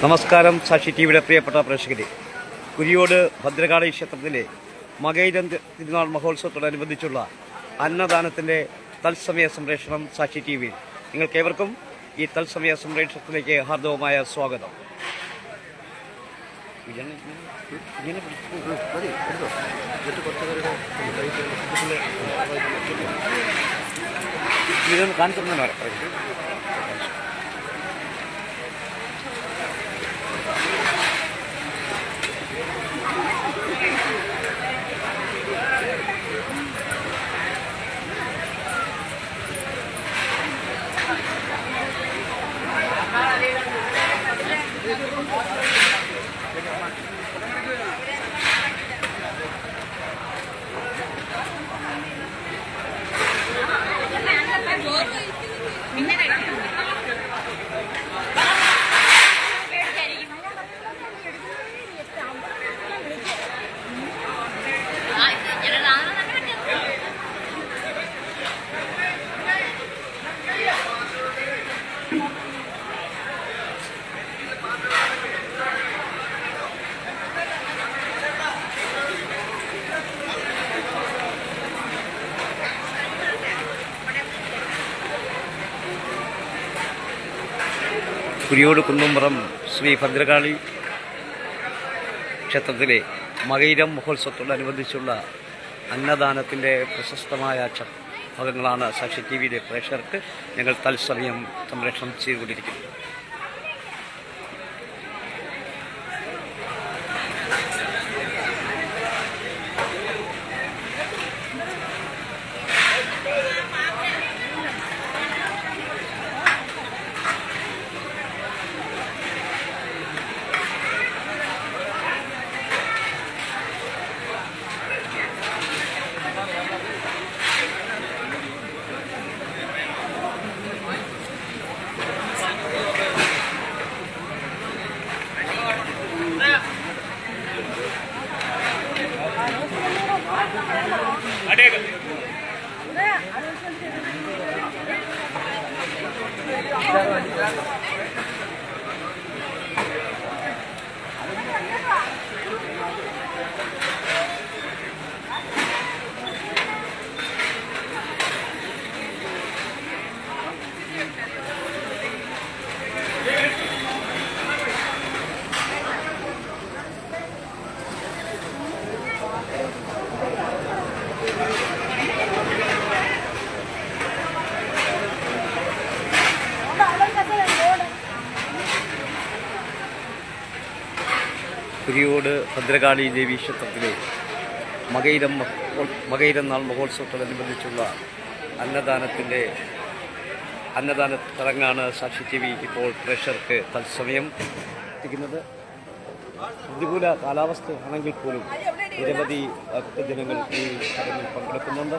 നമസ്കാരം സാക്ഷി ടി വിയുടെ പ്രിയപ്പെട്ട പ്രേക്ഷകരെ കുരിയോട് ഭദ്രകാളി ക്ഷേത്രത്തിലെ മകൈരം തിരുനാൾ മഹോത്സവത്തോടനുബന്ധിച്ചുള്ള അന്നദാനത്തിന്റെ തത്സമയ സംപ്രേഷണം സാക്ഷി ടി വിയിൽ നിങ്ങൾക്കേവർക്കും ഈ തത്സമയ സംപ്രേഷണത്തിലേക്ക് ഹാർദവമായ സ്വാഗതം ഇതൊന്ന് കാണിച്ചു തന്നെ കുരിയോട് കുന്നുംപുറം ശ്രീ ഭദ്രകാളി ക്ഷേത്രത്തിലെ മകൈരം മഹോത്സവത്തോടനുബന്ധിച്ചുള്ള അന്നദാനത്തിന്റെ പ്രശസ്തമായ ഭാഗങ്ങളാണ് സാക്ഷി ടി വിയിലെ പ്രേക്ഷകർക്ക് ഞങ്ങൾ തത്സമയം സംപ്രേഷണം ചെയ്തുകൊണ്ടിരിക്കുന്നത്. അടേക്ക് കുരിയോട് ഭദ്രകാളി ദേവി ക്ഷേത്രത്തിലെ മകൈരം മകൈരം നാൾ മഹോത്സവത്തോടനുബന്ധിച്ചുള്ള അന്നദാനത്തിന്റെ അന്നദാന ചടങ്ങാണ് സാക്ഷി ടി വി ഇപ്പോൾ പ്രേക്ഷകർക്ക് തത്സമയം എത്തിക്കുന്നത്. പ്രതികൂല കാലാവസ്ഥ ആണെങ്കിൽ പോലും നിരവധി ഭക്തജനങ്ങൾ ഈ ചടങ്ങിൽ പങ്കെടുക്കുന്നുണ്ട്.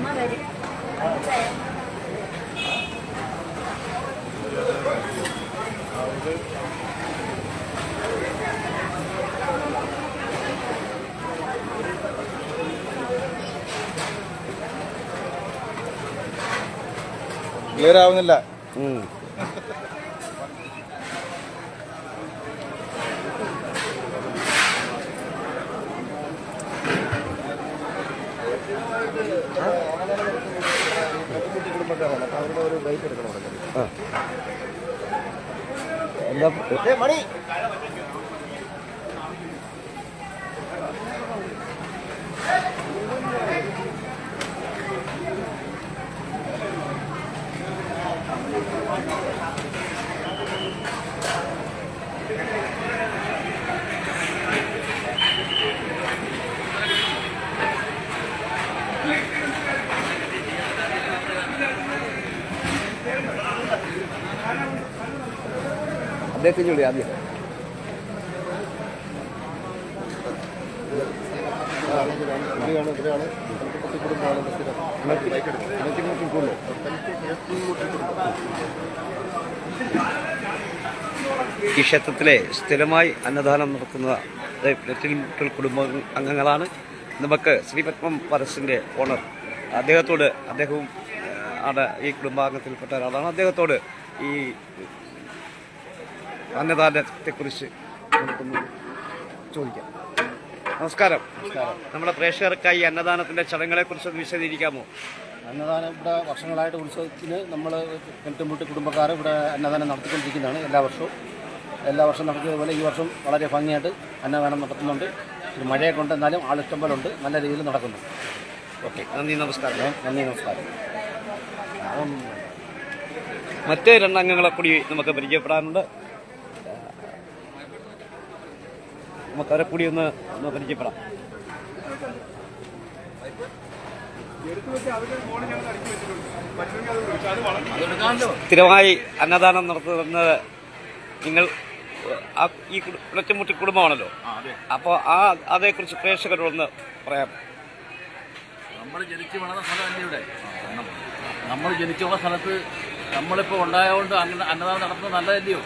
അമ്മ വരും. ക്ലിയർ ആവുന്നില്ല. ഉം. ആ. എന്താ മണി ഇവിടെയാണ് ഈ ക്ഷേത്രത്തിലെ സ്ഥിരമായി അന്നദാനം നടത്തുന്ന നെറ്റിൽ കുടുംബ അംഗങ്ങളാണ്. നമുക്ക് ശ്രീപത്മം പരസിന്റെ ഓണർ അദ്ദേഹത്തോട് അദ്ദേഹവും ആണ് ഈ കുടുംബാംഗത്തിൽപ്പെട്ട ഒരാളാണ്. അദ്ദേഹത്തോട് ഈ അന്നദാനത്തെക്കുറിച്ച് നമുക്കൊന്ന് ചോദിക്കാം. നമസ്കാരം. നമ്മുടെ പ്രേക്ഷകർക്കായി അന്നദാനത്തിന്റെ ചടങ്ങുകളെക്കുറിച്ച് കുറിച്ച് വിശദീകരിക്കാമോ? അന്നദാനം ഇവിടെ വർഷങ്ങളായിട്ട് ഉത്സവത്തിന് നമ്മൾ കെട്ടുമുട്ടി കുടുംബക്കാർ ഇവിടെ അന്നദാനം നടത്തിക്കൊണ്ടിരിക്കുന്നതാണ് എല്ലാ വർഷവും. എല്ലാ വർഷവും നടത്തിയതുപോലെ ഈ വർഷം വളരെ ഭംഗിയായിട്ട് അന്നദാനം നടത്തുന്നുണ്ട്. ഒരു മഴയൊക്കെ ഉണ്ട് എന്നാലും ആളിഷ്ടം പോലെ ഉണ്ട് നല്ല രീതിയിൽ നടക്കുന്നു. ഓക്കെ. നന്ദി നമസ്കാരം. നന്ദി നമസ്കാരം. മറ്റേ രണ്ടംഗങ്ങളെ കൂടി നമുക്ക് പരിചയപ്പെടാനുണ്ട്. നമുക്ക് അവരെ കൂടി ഒന്ന് ഒന്ന് പരിചയപ്പെടാം. സ്ഥിരമായി അന്നദാനം നടത്തുന്നത് നിങ്ങൾ ഈ കുളച്ചമുട്ടി കുടുംബമാണല്ലോ. അപ്പോൾ ആ അതേക്കുറിച്ച് പ്രേക്ഷകരോടൊന്ന് പറയാം. നമ്മൾ ജനിച്ചു വളർന്ന സ്ഥലമല്ലേ ഇവിടെ? നമ്മൾ ജനിച്ചുള്ള സ്ഥലത്ത് നമ്മളിപ്പോൾ ഉണ്ടായതുകൊണ്ട് അങ്ങനെ അന്നദാനം നടത്തുന്നത് നല്ലതല്ലയോ?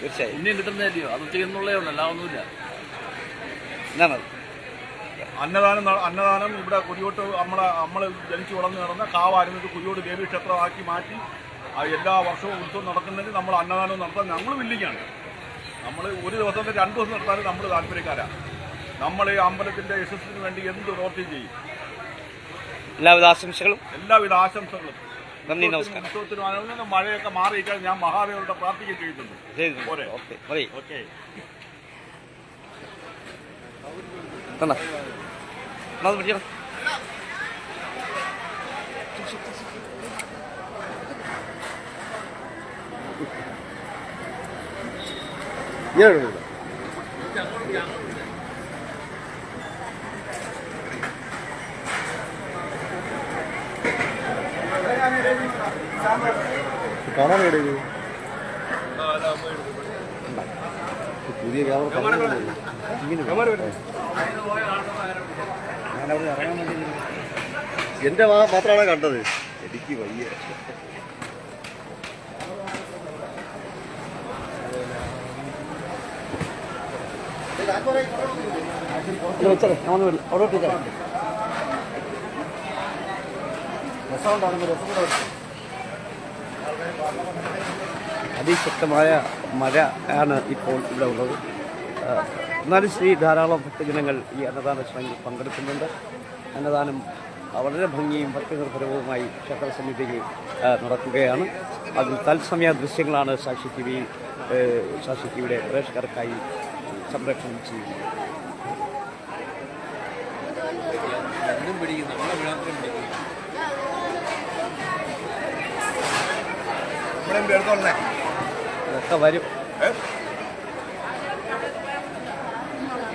തീർച്ചയായും. ഇനിയും കിട്ടുന്നതല്ലയോ? അത് ചെയ്യുന്നുള്ളേ ഉള്ളൂ അല്ല ഒന്നുമില്ല. എന്നാണത്? അന്നദാനം അന്നദാനം ഇവിടെ കുരിയോട്ട് നമ്മളെ നമ്മൾ ജനിച്ചു വളർന്നു നടന്ന കാവായിരുന്നു ഇത് കുരിയോട് ദേവീക്ഷേത്രമാക്കി മാറ്റി എല്ലാ വർഷവും ഉത്സവം നടക്കുന്നതിന് നമ്മൾ അന്നദാനം നടത്താൻ ഞങ്ങൾ വില്ലിങ്ങാണ്. നമ്മൾ ഒരു ദിവസം രണ്ട് ദിവസം നടത്താനും നമ്മൾ താല്പര്യക്കാരാണ് നമ്മൾ ഈ അമ്പലത്തിന്റെ യശസ്സിന് വേണ്ടി എന്ത് പ്രവർത്തി ചെയ്യും. എല്ലാവിധ ആശംസകളും. എല്ലാവിധ ആശംസകളും. നന്ദി നമസ്കാരം. ഉത്സവത്തിനും മഴയൊക്കെ മാറിയിക്കാൻ ഞാൻ മഹാദേവരുടെ പ്രാർത്ഥിക്കുകയും ചെയ്യുന്നുണ്ട് ഓക്കെ. കണ്ട അത് പിടിക്കണം കാണാൻ എവിടെ? പുതിയ ക്യാമറ എന്റെ വാ മാത്രമാണ് കണ്ടത്? എനിക്ക് വയ്യ. വെച്ചേ അവിടെ. അതിശക്തമായ മഴ ആണ് ഇപ്പോൾ ഇവിടെ ഉള്ളത്. എന്നാലും ശ്രീ ധാരാളം ഭക്തജനങ്ങൾ ഈ അന്നദാന ചടങ്ങിൽ പങ്കെടുക്കുന്നുണ്ട്. അന്നദാനം വളരെ ഭംഗിയും ഭക്തിനിർഭരവുമായി ക്ഷേത്ര സമിതിയിൽ നടക്കുകയാണ്. അതിൽ തത്സമയ ദൃശ്യങ്ങളാണ് സാക്ഷി ടി വി സാക്ഷി ടി വിയുടെ പ്രേക്ഷകർക്കായി സംരക്ഷണം ചെയ്യുന്നത്. ഇതൊക്കെ വരും.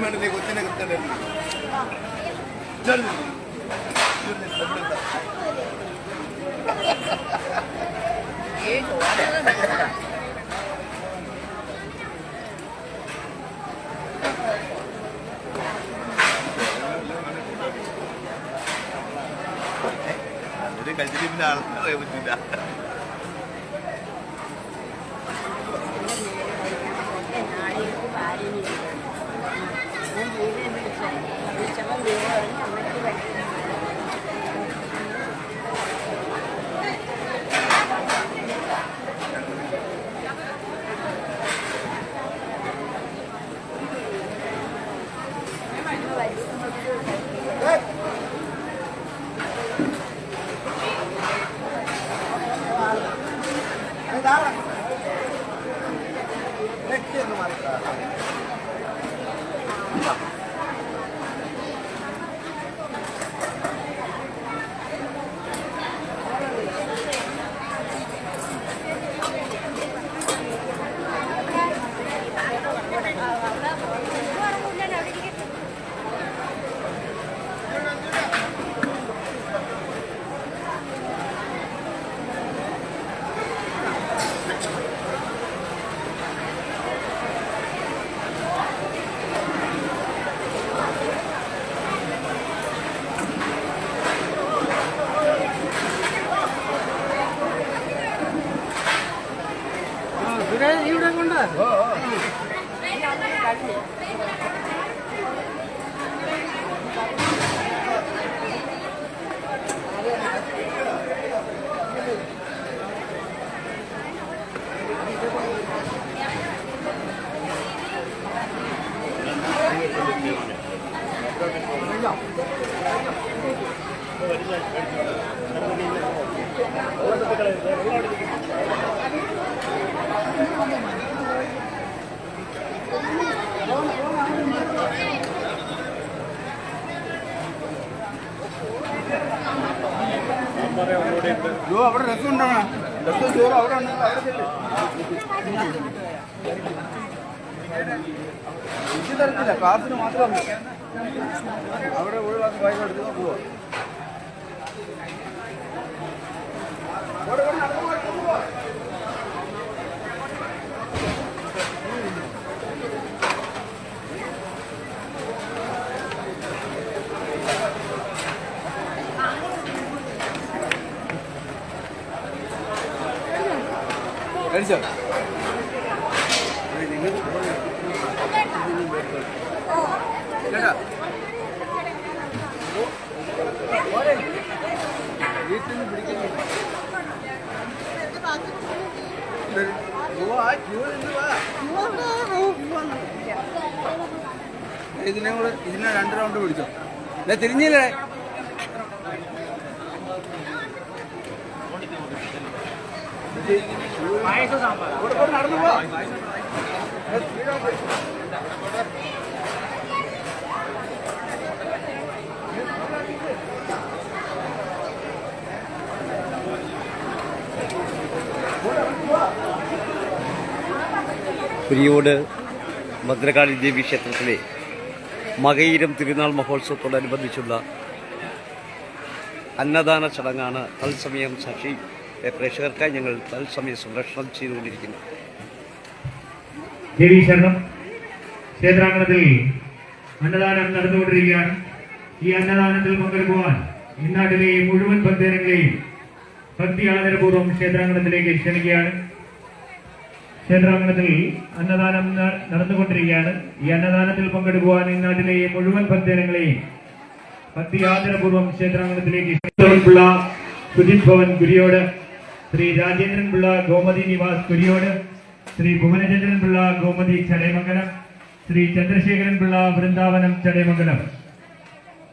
കൊച്ചിനെ കിട്ടണ്ടേ? ഒരു കഴിച്ചിട്ട് ആണെന്ന് അറിയാൻ പറ്റില്ല. അവിടെ രസം ഉണ്ടാകണം രസം ചോറ് അവിടെ. ഇത് തരത്തില്ല ക്ലാസ്സിന് മാത്രം അവിടെ ഒരു ക്ലാസ് വായ്പ എടുത്ത് പോവാ കഴിച്ചോ വീട്ടിൽ നിന്ന് പിടിക്കുന്നു ഇതിനെ കൂടെ ഇതിനെ രണ്ട് റൗണ്ട് പിടിച്ചോ. തിരിഞ്ഞില്ലേ? നടന്നു പോവാ കുരിയോട് ഭദ്രകാളി ദേവി ക്ഷേത്രത്തിലെ മകയിരം തിരുനാൾ മഹോത്സവത്തോടനുബന്ധിച്ചുള്ള അന്നദാന ചടങ്ങാണ് തത്സമയം സാക്ഷി പ്രേക്ഷകർക്കായി ഞങ്ങൾ തത്സമയം സംരക്ഷണം ചെയ്തുകൊണ്ടിരിക്കുന്നു. ദേവി ക്ഷേത്രാങ്കണത്തിൽ അന്നദാനം നടന്നുകൊണ്ടിരിക്കുകയാണ്. ഈ അന്നദാനത്തിൽ പങ്കെടുക്കുവാൻ ഇന്നാട്ടിലെ മുഴുവൻ ഭക്തജനങ്ങളെയും ഭക്തി ആദരപൂർവം ക്ഷേത്രാങ്കണത്തിലേക്ക് ക്ഷണിക്കുകയാണ്. ക്ഷേത്രാങ്കണത്തിൽ അന്നദാനം നടന്നുകൊണ്ടിരിക്കുകയാണ്. ഈ അന്നദാനത്തിൽ പങ്കെടുക്കുവാൻ ഇന്നാട്ടിലെ മുഴുവൻ ഭക്തജനങ്ങളെയും ഭക്തി ആദരപൂർവം ക്ഷേത്രാങ്കണത്തിലേക്ക് ശുചിത് ഭവൻ കുരിയോട് ശ്രീ രാജേന്ദ്രൻ പിള്ള ഗോമതി നിവാസ് കുരിയോട് ശ്രീ ഭുവനചന്ദ്രൻ പിള്ള ഗോമതി ചടയമംഗലം ശ്രീ ചന്ദ്രശേഖരൻ പിള്ള വൃന്ദാവനം ചടയമംഗലം.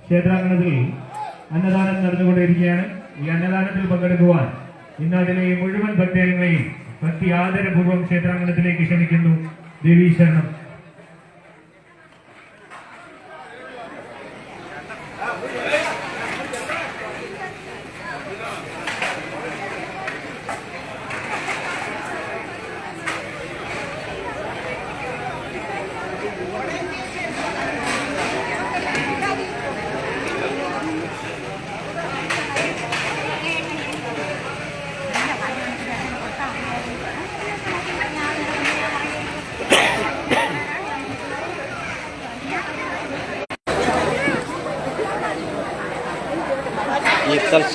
ക്ഷേത്രാങ്കണത്തിൽ അന്നദാനം നടന്നുകൊണ്ടിരിക്കുകയാണ്. ഈ അന്നദാനത്തിൽ പങ്കെടുക്കുവാൻ ഇന്നതിലെ മുഴുവൻ ഭക്തജനങ്ങളെയും ഭക്തി ആദരപൂർവം ക്ഷേത്രാങ്കണത്തിലേക്ക് ക്ഷണിക്കുന്നു. ദേവീശരണം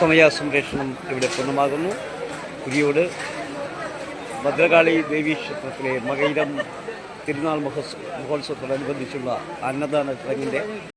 ഈ തത്സമയ സംരക്ഷണം ഇവിടെ പൂർണമാകുന്നു. കുരിയോട് ഭദ്രകാളി ദേവീ ക്ഷേത്രത്തിലെ മകയിരം തിരുനാൾ മഹോത്സവ മഹോത്സവത്തോടനുബന്ധിച്ചുള്ള അന്നദാന ചടങ്ങിന്റെ